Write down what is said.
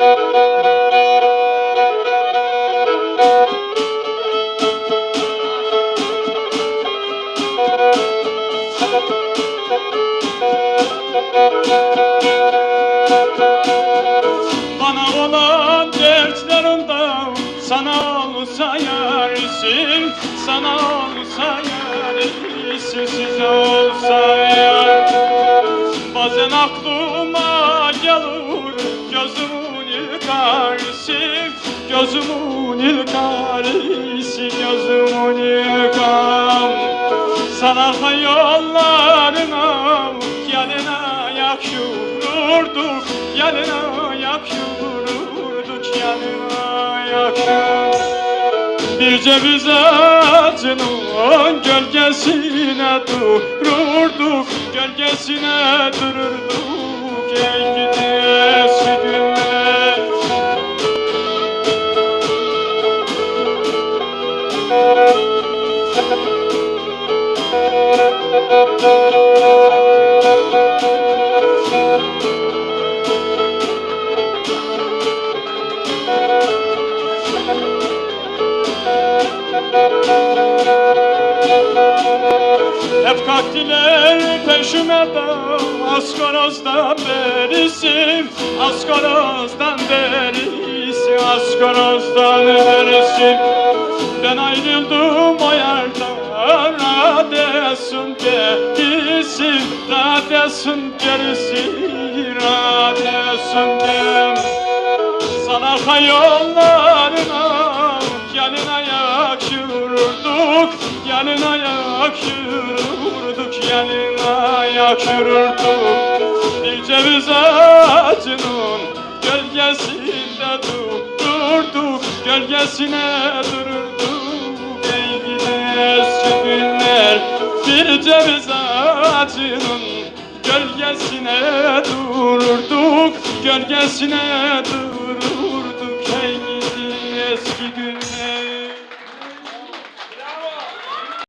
Bana olan dertlerinden sana olsa yarısın Sana olsa yarısın siz olsa yar. Bazen aklıma gelir gözüm ilkarisi Gözümün ilkarisi gözümün ilkam Sana hayallarına gelin ayak yürürdük Gelin ayak yürürdük gelin ayak yürürdük bir ceviz ağacının gölgesine Hep kalktılar peşime de Askaroz'dan berisi Askaroz'dan berisi Askaroz'dan berisi Ben ayrıldım Radesun gerisi Radesun gerisi Radesun gerisi sana hayallarına Gelin ayak yürürdük Gelin ayak yürürdük Gelin ayak yürürdük Bir ceviz ağacının Gölgesinde dururduk Gölgesine dururduk Ey günler bir ceviz ağacının gölgesine dururduk Gölgesine dururduk. Hey gidi eski gün.